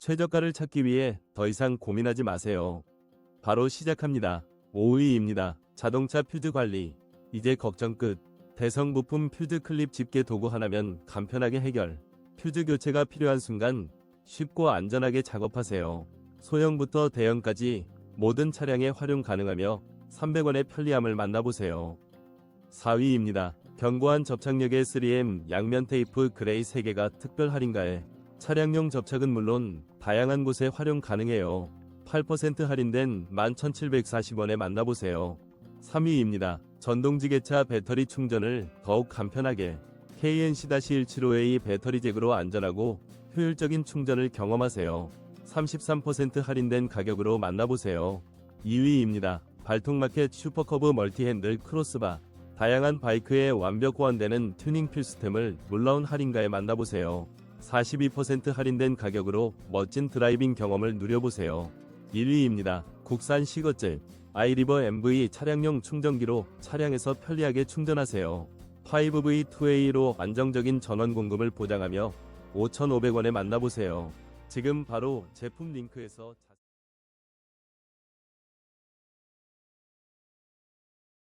최저가를 찾기 위해 더 이상 고민하지 마세요. 바로 시작합니다. 5위입니다. 자동차 퓨즈 관리. 이제 걱정 끝. 대성 부품 퓨즈 클립 집게 도구 하나면 간편하게 해결. 퓨즈 교체가 필요한 순간 쉽고 안전하게 작업하세요. 소형부터 대형까지 모든 차량에 활용 가능하며 300원의 편리함을 만나보세요. 4위입니다. 견고한 접착력의 3M 양면 테이프 그레이 3개가 특별 할인가에 차량용 접착은 물론 다양한 곳에 활용 가능해요. 8% 할인된 11,740원에 만나보세요. 3위입니다. 전동지게차 배터리 충전을 더욱 간편하게 KNC-175A 배터리 잭으로 안전하고 효율적인 충전을 경험하세요. 33% 할인된 가격으로 만나보세요. 2위입니다. 발통마켓 슈퍼커브 멀티핸들 크로스바 다양한 바이크에 완벽 호환되는 튜닝 필수템을 놀라운 할인가에 만나보세요. 42% 할인된 가격으로 멋진 드라이빙 경험을 누려보세요. 1위입니다. 국산 시거잭 아이리버 MV 차량용 충전기로 차량에서 편리하게 충전하세요. 5V2A로 안정적인 전원 공급을 보장하며 5,500원에 만나보세요. 지금 바로 제품 링크에서 자-